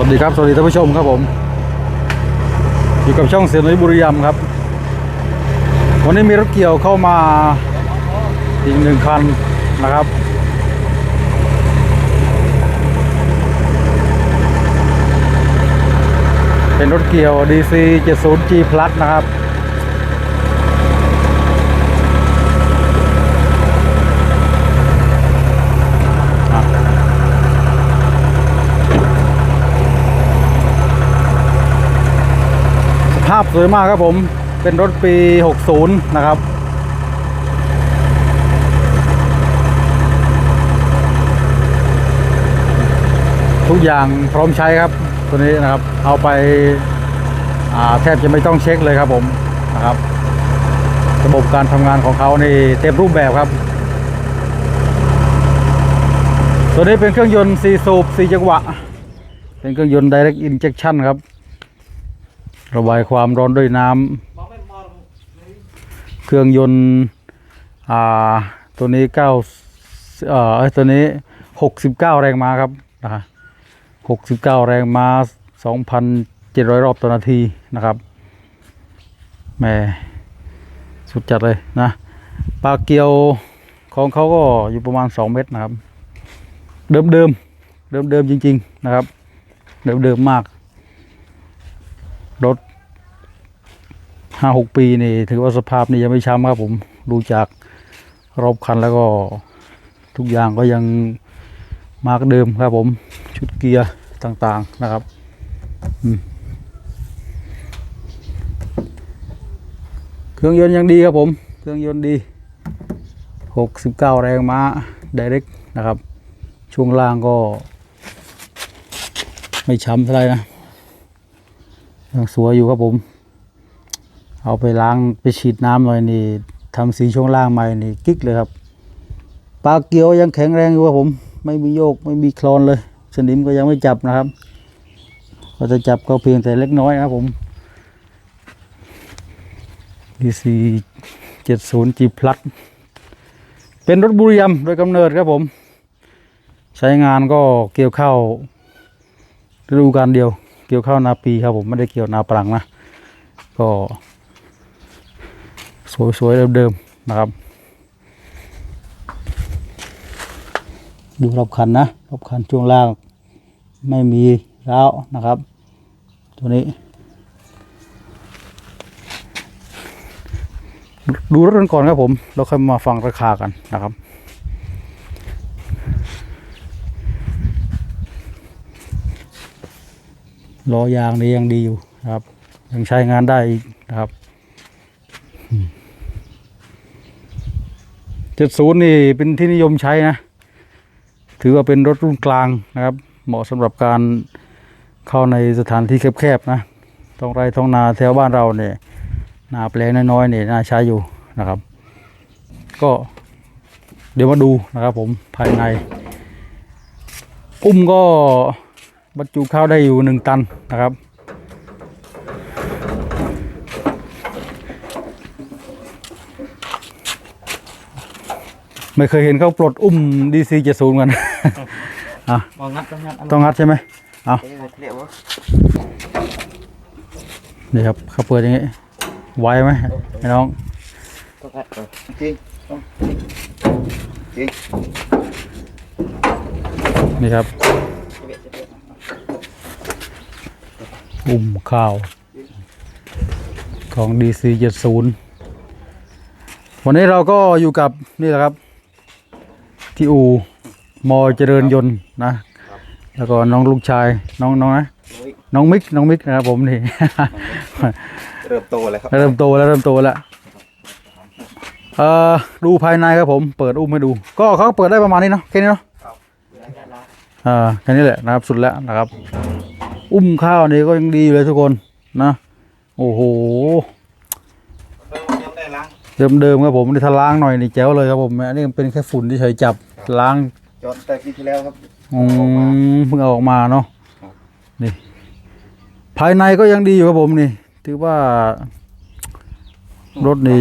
วัสดีครับ สวัสดีท่านผู้ชมครับผม อยู่กับช่องเสียงนุ้ยบุรีรัมย์ครับ วันนี้มีรถเกี่ยวเข้ามาอีกหนึ่งคันนะครับ เป็นรถเกี่ยว DC 70G Plus นะครับาพสวยมากครับผม เป็นรถปี 60 นะครับ ทุกอย่างพร้อมใช้ครับ ตัวนี้นะครับ เอาไปาแทบจะไม่ต้องเช็คเลยครับผมนะครับ ระบบการทำงานของเขานี่เต็มรูปแบบครับตัวนี้เป็นเครื่องยนต์4สูบ4จังหวะ เป็นเครื่องยนต์ direct injection ครับ ระบายความร้อนด้วยน้ำเครื่องยนต์อ่าตัวนี้เก้าเอ่อตัวนี้หกสิบเก้าแรงม้าครับนะฮะหกสิบเก้าแรงม้าสองพันเจ็ดร้อยรอบต่อนาทีนะครับแหม่สุดจัดเลยนะปลาเกียวของเขาก็อยู่ประมาณสองเมตรนะครับ เดิมเดิมเดิมเดิมจริง ๆ นะครับ เดิมเดิมมาก รถ ห้าหกปีนี่ถือว่าสภาพนี่ยังไม่ช้ำครับผมดูจากรอบคันแล้วก็ทุกอย่างก็ยังมากเดิมครับผมชุดเกียร์ต่างๆนะครับเครื่องยนต์ยังดีครับผม เครื่องยนต์ดีหกสิบเก้าแรงม้า direct นะครับ ช่วงล่างก็ ไม่ช้ำเท่าไหร่นะยังสวยอยู่ครับผม เอาไปล้างไปฉีดน้ำหน่อยนี่ทำสีช่วงล่างใหม่นี่กิ๊กเลยครับปลาเกียวยังแข็งแรงอยู่ครับผม ไม่มีโยกไม่มีคลอนเลยสนิมก็ยังไม่จับนะครับ ก็จะจับก็เพียงแต่เล็กน้อยนะครับผม DC 70 G Plus เป็นรถบุรีรัมโดยกำเนิดครับผม ใช้งานก็เกี่ยวข้าวฤดูกาลเดียว เกี่ยวข้าวนาปีครับผมไม่ได้เกี่ยวนาปรังนะ ก็ สวยๆเดิมๆนะครับ ดูรอบคันนะรอบคันช่วงล่างไม่มีร้าวนะครับ ตัวนี้ ดูรถกันก่อนครับผมแล้วค่อยมาฟังราคากันนะครับล้อยางนี้ยังดีอยู่นะครับ ยังใช้งานได้อีกนะครับ เจ็ดศูนย์นี่เป็นที่นิยมใช้นะ ถือว่าเป็นรถรุ่นกลางนะครับ เหมาะสำหรับการเข้าในสถานที่แคบๆนะท้องไร่ท้องนาแถวบ้านเราเนี่ยนาแปลงน้อยๆเนี่ยน่าใช้อยู่นะครับ ก็เดี๋ยวมาดูนะครับผมภายใน อุ้มก็บรรจุข้าวได้อยู่หนึ่งตันนะครับ ไม่เคยเห็นเขาปลดอุ้ม DC 70กันอะมองงัดต้องงัดต้องงัดใช่ไหมเอาเอ๊ะเรียกว่านี่ครับเขาเปิดอย่างงี้ไวไหมไอ้น้องต้องงัดเออจริงต้องจริงนี่ครับอุ้มข้าว ของ DC 70 วันนี้เราก็อยู่กับนี่แหละครับ ที่อูมอเจริญยนต์นะ แล้วก็น้องลูกชายน้องน้องนะน้องมิกน้องมิกนะครับผมนี่ เริ่มโตแล้วครับเริ่มโตแล้วเริ่มโตแล้วเอ่อดูภายในครับผมเปิดอุ้มให้ดู ก็เขาเปิดได้ประมาณนี้เนาะแค่นี้เนาะอ่าแค่นี้แหละนะครับสุดแล้วนะครับ อุ้มข้าวนี่ก็ยังดีอยู่เลยทุกคนนะโอ้โหยังได้ล้างเดิมเดิมๆครับผมนี่ถ้าล้างหน่อยนี่แจ๋วเลยครับผมอันนี้มันเป็นแค่ฝุ่นที่เฉยๆจับ ล้างจอดแต่ปีที่แล้วครับอืมเพิ่งเอาออกมาเนาะครับ นี่ ภายในก็ยังดีอยู่ครับผมนี่ถือว่า รถนี่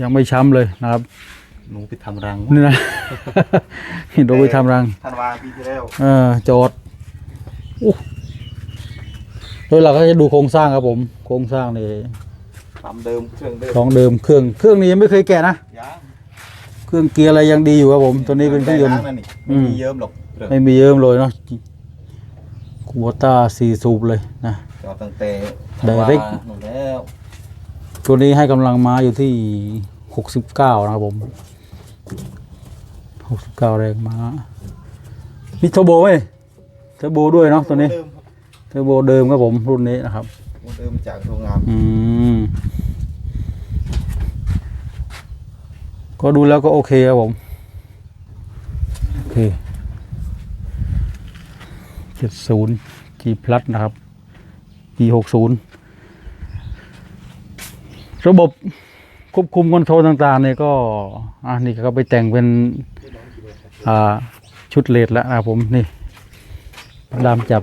ยังไม่ช้ำเลยนะครับหนูไปทำรังนี่นะ นี่โดนไปทำรัง ธันวาปีที่แล้วเออจอดโอ้โดยหลักก็จะดูโครงสร้างครับผม โครงสร้างนี่ตามเดิมเครื่องเดิมของเดิมเครื่อง เครื่องนี้ยังไม่เคยแกะนะยาง เครื่องเกียร์อะไรยังดีอยู่ครับผม ตัวนี้เป็นเครื่องยนต์ ได้ล้างนี่อืไม่มมีเยิ้มหรอกเครื่องไม่มีเยิ้มเลยเนาะคูโบต้าสี่สูบเลยนะ จอดตั้งแต่ Direct หมดแล้วตัวนี้ให้กำลังมาอยู่ที่หกสิบเก้านะครับผมหกสิบเก้าแรงม้ามีเทอร์โบไหมเทอร์โบด้วยเนาะตัวนี้เดิมครับเทอร์โบเดิมครับผมรุ่นนี้นะครับ เดิมจากโรงงานอืม ก็ดูแล้วก็โอเคครับผม โอเคเจ็ดศูนย์ G plus นะครับปีหกศูนย์ระบบควบคุมคอนโทรลต่างๆเนี่ยก็อ่านี่ก็ไปแต่งเป็นอ่าชุดเลดแล้วนะครับผมนี่ดามจับ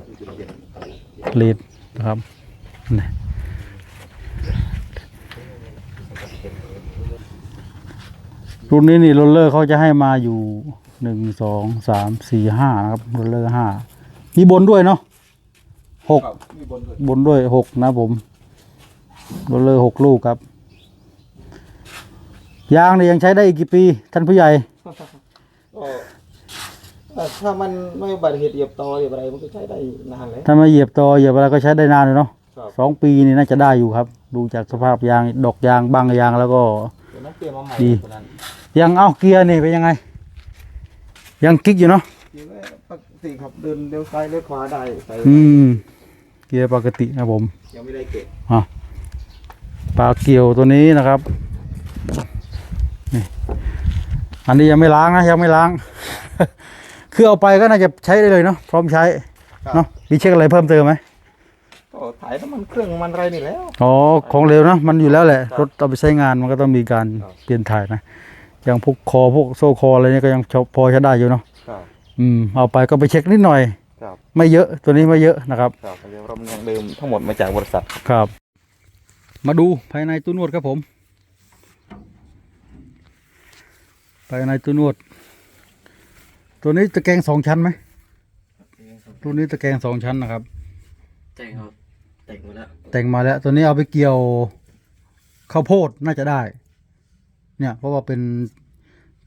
เลดนะครับนี่ รุ่นนี้นี่โรลเลอร์เขาจะให้มาอยู่หนึ่งสองสามสี่ห้านะครับโรลเลอร์ห้ามีบนด้วยเนาะหกครับมีบนด้วยบนด้วยหกนะผมโรลเลอร์หกลูกครับ ยางเนี่ยยังใช้ได้อีกกี่ปีท่านผู้ใหญ่ก็เอ่อถ้ามันไม่อุบัติเหตุเหยียบต่อเหยียบอะไรมันก็ใช้ได้นานเลยถ้ามาเหยียบต่อเหยียบอะไรก็ใช้ได้นานเลยเนาะครับสองปีนี่น่าจะได้อยู่ครับ ดูจากสภาพยางดอกยางบางยางแล้วก็ เดี๋ยวน้องเปลี่ยนมาใหม่ดีตัวนั้นยังเอ้าเกียร์นี่เป็นยังไง ยังกิ๊กอยู่เนาะจริงๆปกติขับเดินเลี้ยวซ้ายเลี้ยวขวาได้แต่อืม เกียร์ปกตินะครับผม ยังไม่ได้เก็บอะปลาเกี่ยวตัวนี้นะครับนี่อันนี้ยังไม่ล้างนะยังไม่ล้าง คือเอาไปก็น่าจะใช้ได้เลยเนาะพร้อมใช้เนาะมีเช็คอะไรเพิ่มเติมไหม ก็ถ่ายน้ำมันเครื่องมันอะไรนี่แล้ว อ๋อของเร็วเนาะมันอยู่แล้วแหละครับรถเอาไปใช้งานมันก็ต้องมีการครับ เปลี่ยนถ่ายนะอย่างพวกคอพวกโซ่คออะไรเนี่ยก็ยังพอใช้ได้อยู่เนาะครับอืมเอาไปก็ไปเช็คนิดหน่อย ครับไม่เยอะตัวนี้ไม่เยอะนะครับ ครับเดี๋ยวเรามันยังเดิมทั้งหมดมาจากบริษัท ครับ มาดูภายในตู้นวดครับผม ภายในตู้นวด ตัวนี้ตะแกรงสองชั้นไหมตัวนี้ตะแกรงสองชั้นนะครับแต่งครับ แต่งมดแล้วแต่งมาแล้ว ตัวนี้เอาไปเกี่ยวข้าวโพดน่าจะได้ เนี่ย เพราะว่าเป็น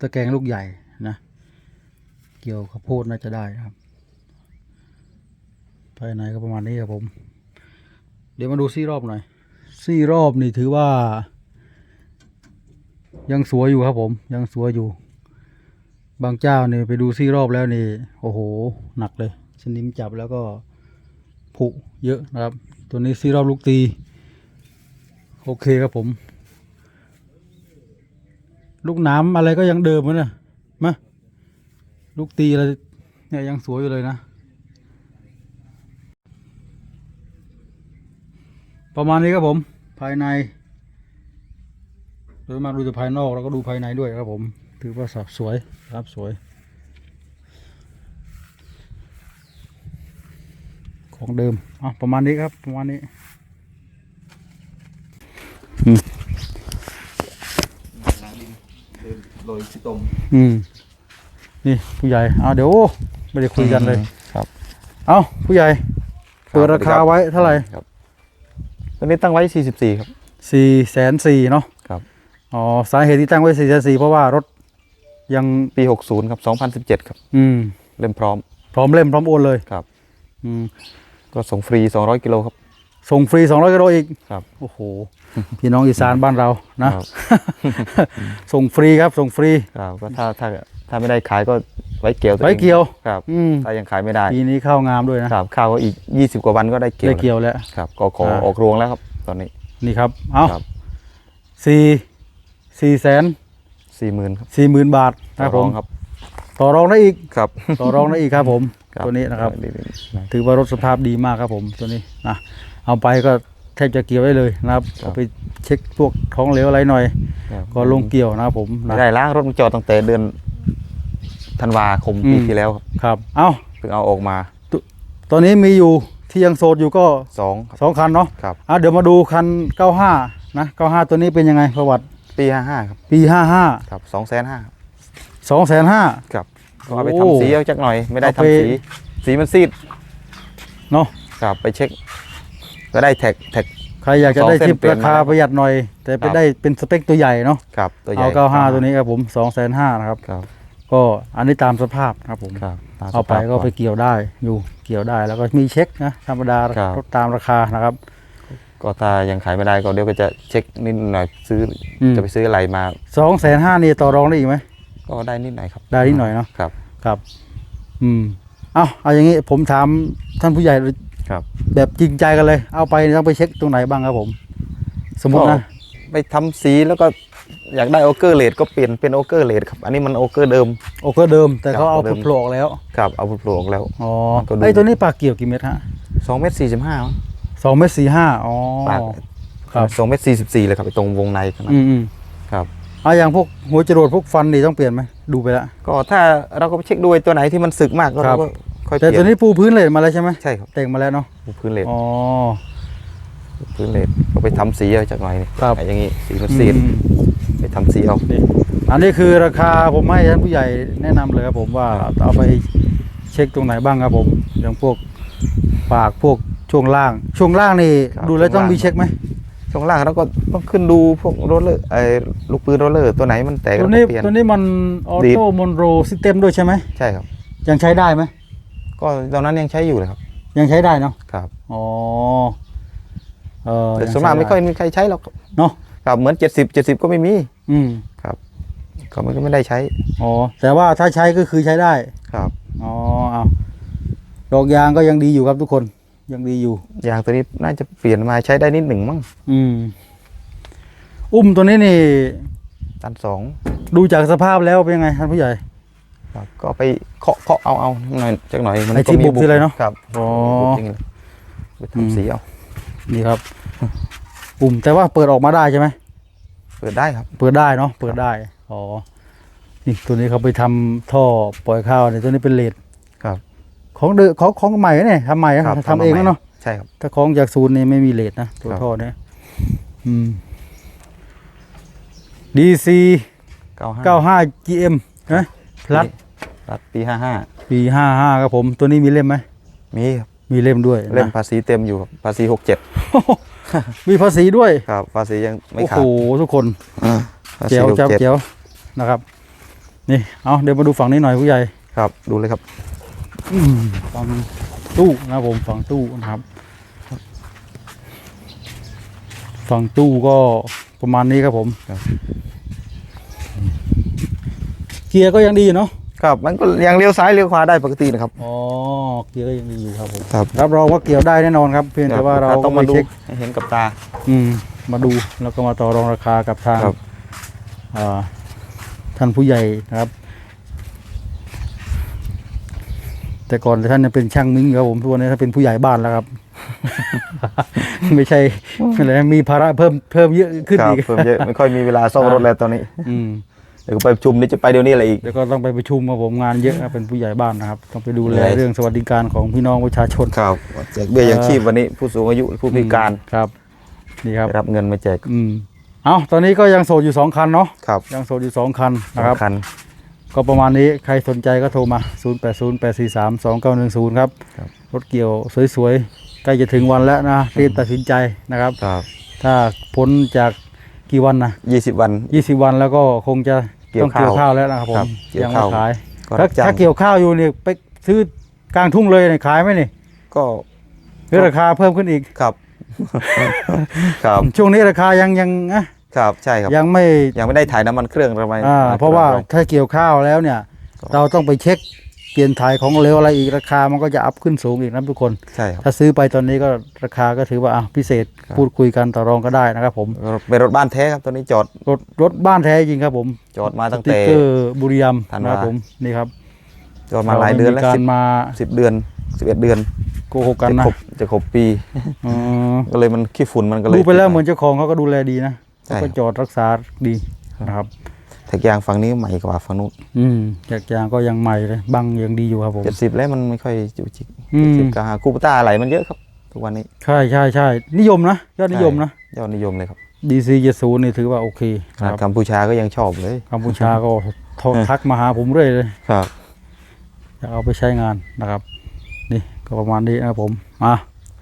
ตะแกรงลูกใหญ่นะ เกี่ยวข้าวโพดน่าจะได้นะครับภายในก็ประมาณนี้ครับผม เดี๋ยวมาดูซี่รอบหน่อย ซี่รอบนี่ถือว่า ยังสวยอยู่ครับผม ยังสวยอยู่ บางเจ้านี่ไปดูซี่รอบแล้วนี่ โอ้โห หนักเลย สนิมจับแล้วก็ผุเยอะนะครับ ตัวนี้ซีรอบลูกตี โอเคครับผม ลูกน้ำอะไรก็ยังเดิมเหมือนะมาลูกตีอะไรเนี่ยยังสวยอยู่เลยนะ ประมาณนี้ครับผม ภายในโดยมาดูแต่ภายนอกแล้วก็ดูภายในด้วยครับผม ถือว่าสับสวยครับสวย ของเดิมอะประมาณนี้ครับประมาณนี้ล้างดินเดินโรยชิตมอืมนี่ผู้ใหญ่เอาเดี๋ยวไม่ได้คุยกันเลยครับ เอาผู้ใหญ่เปิดราคาไว้เท่าไหร่ครับตัวนี้ตั้งไว้ 44 ครับสี่แสนสี่เนาะครับอ๋อสาเหตุที่ตั้งไว้สี่แสนสี่เพราะว่ารถยังปี 60 ครับ 2017 ครับ อืม เล่มพร้อม พร้อมเล่มพร้อมโอนเลยครับ อืม ก็ส่งฟรี 200 กิโลครับ ส่งฟรีสองร้อยกิโลอีกครับโอ้โหพี่น้องอีสานบ้านเรานะ ครับ ส่งฟรีครับ ส่งฟรี ครับก็ถ้าถ้าถ้าไม่ได้ขายก็ไว้เกี่ยวตัวไว้องเกี่ยวครับอืม ถ้ายังขายไม่ได้ปีนี้เข้างามด้วยนะ ครับข้าวก็อีก 20 กว่าวันก็ได้เกี่ยวได้เกี่ยวแล้ว ครับก็ขออ่าออกรวงแล้วครับ ตอนนี้นี่ครับ เอาครับสี่สี่แสน40,000ครับสี่หมื่นบาทนะครับผต่อรอมงครับ ต่อรองได้อีก ครับ ต่อรองได้อีกครับผม ครับตัวนี้นะครับดีๆนะถือว่ารถสภาพดีมากครับผมตัวนี้นะเอาไปก็แทบจะเกี่ยวได้เลยนะครับครับ เอาไปเช็คพวกท้องเหลวอะไรหน่อย ครับก็ลงเกี่ยวนะครับผมไม่นะได้ล้างรถมันจอดตั้งแต่เดือนธันวาคมอืมปีที่แล้วครับครับ เอาเพิ่งเอาออกมาตอนนี้มีอยู่ที่ยังโสดอยู่ก็สองครับสองคันเนาะครับ อะเดี๋ยวมาดูคัน 95 นะ 95 ตัวนี้เป็นยังไงประวัติปีห้าห้าครับปี 55 ครับสองแสนห้า2 5 0 0ครับ ก็เอาไปโอ้ทำสีเอาจักหน่อย ไม่ได้เอาทำไปสี สีมันซีดเนาะครับไปเช็ค ก็ได้แท็กแท็ก ใครอยากจะสองได้เส้นทิปเปลี่ยนราคามาแล้วประหยัดหน่อย แต่ไปครับ ได้เป็นสเปคตัวใหญ่เนาะครับตัวใหญ่เอาเก้าห้าตัวนี้ครับผมสองแสนห้านะครับ ครับก็อันนี้ตามสภาพนะครับผม ครับตมเอาไปสภพก็ไปเกี่ยวได้อยู่เกี่ยวได้แล้วก็มีเช็คนะธรรมดาครับตามราคานะครับ ก็ถ้ายังขายไม่ได้ก็เดี๋ยวก็จะเช็คนิดหน่อยซื้ออม จะไปซื้ออะไรมาสองแสนห้านี่ต่อรองได้อีกไหม ก็ได้นิดหน่อยครับได้นิดหน่อยเนาะครับ ครับ อืมเอาเอาอย่างนี้ผมถามท่านผู้ใหญ่ครับ แบบจริงใจกันเลย เอาไปต้องไปเช็คตรงไหนบ้างครับผม สมมตินะไปทำสีแล้วก็อยากได้โอเกอร์เลดก็เปลี่ยนเป็นโอเกอร์เลดครับ อันนี้มันโอเกอร์เดิม โอเคเดิม แต่เขาเอาครับเดิมโผล่ออกแล้ว ครับ เอาโปรออกแล้ว อ๋อก็ดูไอ้ตัวนี้ปากเกี่ยวกี่เม็ดฮะสองเมตรสี่สิบห้าสองเม็ดสี่ห้าอ๋อปากครับสองเมตรสี่สิบสี่เลยครับไอ้ตรงวงในขนาดอืมอืมครับ เอาอย่างพวกหัวจรวดพวกฟันนี่ต้องเปลี่ยนไหมดูไปแล้วก็ถ้าเราก็ไปเช็คดูไอ้ตัวไหนที่มันสึกมากก็ครัเราบก็ค่อยเปแต่ลี่ยนตัวนี้ปูพื้นเลยมาแล้วใช่ไหมใช่ครับแต่งมาแล้วเนาะพื้นเลดอ๋อ พื้นเลดก็ไปทำสีเอาจากหน่อยนี่ครับ ไอ้อย่างงี้สีมันสีดอืมไปทำสีเอานี่อันนี้คือราคาผมให้ท่านผู้ใหญ่แนะนำเลยครับผมว่าเอาไปเช็คตรงไหนบ้างครับผมอย่างพวกปากพวกช่วงล่าง ช่วงล่างนี่ดูแล้วต้องมีเช็คไหม ช่วงล่างเราก็ต้องขึ้นดูพวกโรลเลอร์ไอ้ลูกปืนโรลเลอร์ตัวไหนมันแตกตัวเรานี้ก็เปลี่ยน ตัวนี้มันออดีด โต้มอนโรซิสเต็มด้วยใช่ไหมใช่ครับ ยังใช้ได้ไหมก็ตอนนั้นยังใช้อยู่เลยครับยังใช้ได้เนาะครับอ๋อเออแต่ยังส่วนมากใช้ไม่ค่อยด้มีใครใช้หรอกครับเนาะครับเหมือนเจ็ดสิบเจ็ดสิบก็ไม่มีอืมครับก็ไม่ก็ไม่ได้ใช้อ๋อแต่ว่าถ้าใช้ก็คือใช้ได้ครับ อ๋อเอาดอกยางก็ยังดีอยู่ครับทุกคน ยังดีอยู่ ยางตัวนี้น่าจะเปลี่ยนมาใช้ได้นิดหนึ่งมั้งอืม อุ้มตัวนี้นี่ ตันสองดูจากสภาพแล้วเป็นยังไงท่านผู้ใหญ่ ครับก็ไปเคาะเคาะเอาเอาหน่อยจักหน่อยมันไอ้ที่ก็มีบุบที่อะไรเนอะครับอ๋อ บุบจริงเลยไปอืมทำสีเอานี่ครับ อุ้มแต่ว่าเปิดออกมาได้ใช่ไหมเปิดได้ครับ เปิดได้เนาะเปิดได้อ๋อนี่ตัวนี้เขาไปทำท่อปล่อยข้าวเนี่ยตัวนี้เป็นเลดครับ ของเดอของของใหม่เนี่ยทำใหม่นะครับทำเองทำมาใหม่นะเนาะใช่ครับถ้าของจากศูนย์นี่ไม่มีเลดนะตัวครับท่อเนี่ยอืม DC เก้าห้า95 GM นะพลัดรัดปีห้าห้าปี55ครับผม ตัวนี้มีเล่มไหมมีครับมีเล่มด้วย เล่มนะภาษีเต็มอยู่ครับภาษีหกเจ็ดมีภาษีด้วยครับภาษียังไม่โอ้ขาโหดทุกคนภาษีเจียวหกจับจ็ดเจียวนะครับ นี่เอาเดี๋ยวมาดูฝั่งนี้หน่อยผู้ใหญ่ครับ ดูเลยครับอืม ฝั่งตู้นะครับผมฝั่งตู้นะครับฝั่งตู้ก็ประมาณนี้ครับผมครับเกียร์ก็ยังดีอยู่เนาะครับ มันก็ยังเลี้ยวซ้ายเลี้ยวขวาได้ปกตินะครับอ๋อเกียร์ก็ยังดีอยู่ครับผมครับรับรองว่าเกี่ยวได้แน่นอนครับ เพียงแต่ว่าเราต้องมาไปดูเช็คให้เห็นกับตา อืม มาดูแล้วก็มาต่อรองราคากับทางครับอ่าท่านผู้ใหญ่นะครับ แต่ก่อนท่านยังเป็นช่างมิ้งครับผมทุกวันนี้ท่านเป็นผู้ใหญ่บ้านแล้วครับ ไม่ใช่อะไรนะมีภาระเพิ่มเพิ่มเยอะขึ้นครับอีกเพิ่มเยอะไม่ค่อยมีเวลาซ่อมรถแล้วตอนนี้อืมเดี๋ยวไปประชุมนี่จะไปเดี๋ยวนี้อะไรอีกเดี๋ยวก็ต้องไปประชุมครับผมงานเยอะครับเป็นผู้ใหญ่บ้านนะครับ ต้องไปดูแลเหนื่อยเรื่องสวัสดิการของพี่น้องประชาชนครับแจกเบี้ยยังชีพวันนี้ ผู้สูงอายุผู้พิการครับนี่ครับ ได้รับเงินมาแจกอืม เอาตอนนี้ก็ยังโสดอยู่สองคันเนาะ ครับยังโสดอยู่สองคันนะครับ สำคัญ ก็ประมาณนี้ใครสนใจก็โทรมา 0 8 0 8 4 3 2 9 1 0 ครับ ครับ รถเกี่ยวสวยๆ ใกล้จะถึงวันแล้วนะรีบตัดสินใจนะครับ ครับถ้าพ้นจากกี่วันนะยี่สิบวัน 20 วันแล้วก็คงจะเกี่ยวต้องเกี่ยวข้าวข้าวแล้วนะครับผครัมบเกี่ยวยังไม่ข้าว ขาย ก็ถ้ารับจ้างถ้าเกี่ยวข้าวอยู่เนี่ยไปซื้อกลางทุ่งเลยเนี่ยขายไหมนี่ก็หรือราคาเพิ่มขึ้นอีก ครับ ครับ ช่วงนี้ราคายังยังนะ ครับใช่ครับยังไม่ยังไม่ได้ถ่ายน้ำมันเครื่องทำไมอ่าเพราะว่าถ้าเกี่ยวข้าวแล้วเนี่ยครับเราต้องไปเช็คเปลี่ยนถ่ายของเหลวอะไรอีกราคามันก็จะอัพขึ้นสูงอีกนะทุกคนใช่ครับถ้าซื้อไปตอนนี้ก็ราคาก็ถือว่าอะพิเศษครับพูดคุยกันต่อรองก็ได้นะครับผมเป็นรถบ้านแท้ครับตอนนี้จอดรถรถบ้านแท้จริงครับผม จอดมาตั้งสติ๊แต่กเกอร์บุรีรัมย์ธันวานะครับผมนี่ครับจอดมาหลายเดือนแล้วรไม่มีกาสิรบมาสิบเดือนสิบเอ็ดเดือนโกหกกันจะนะครบจะครบปีอ๋อก็เลยมันขี้ฝุ่นมันก็เลยดูไปแล้วติดเหมือนเจ้าของเขาก็ดูแลดีนะ ใช่เขาก็จอดรักษาดีนะครับแท็กยางฝั่งนี้ใหม่กว่าฝั่งนู้นอืมจากยางก็ยังใหม่เลยบังยังดีอยู่ครับผมเจ็ดสิบแล้วมันไม่ค่อยจุกจิกอืมเจ็ดสิบกับหาคูปต้าอะไรมันเยอะครับ ทุกวันนี้ ใช่ใช่ใช่นิยมนะยอดนิยมนะยอดนิยมเลยครับ DC 70นี่ถือว่าโอเคขคนารัดบกัมพูชาก็ยังชอบเลยกัมพูชาก็โทรทักมาหาผมเรื่อยเลยครับจะเอาไปใช้งานนะครับ นี่ก็ประมาณนี้นะครับผมมา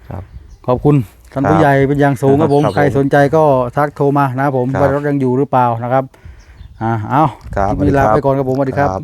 ครับ ขอบคุณ ท่านครับผู้ใหญ่เป็นอย่างสูงครับผมครับใครผมสนใจก็ทักโทรมานะครับผมครับ ว่ารถยังอยู่หรือเปล่านะครับอ่าเอาครับคลิปนี้ลาไปก่อนครับผมสวัสดีครับครับ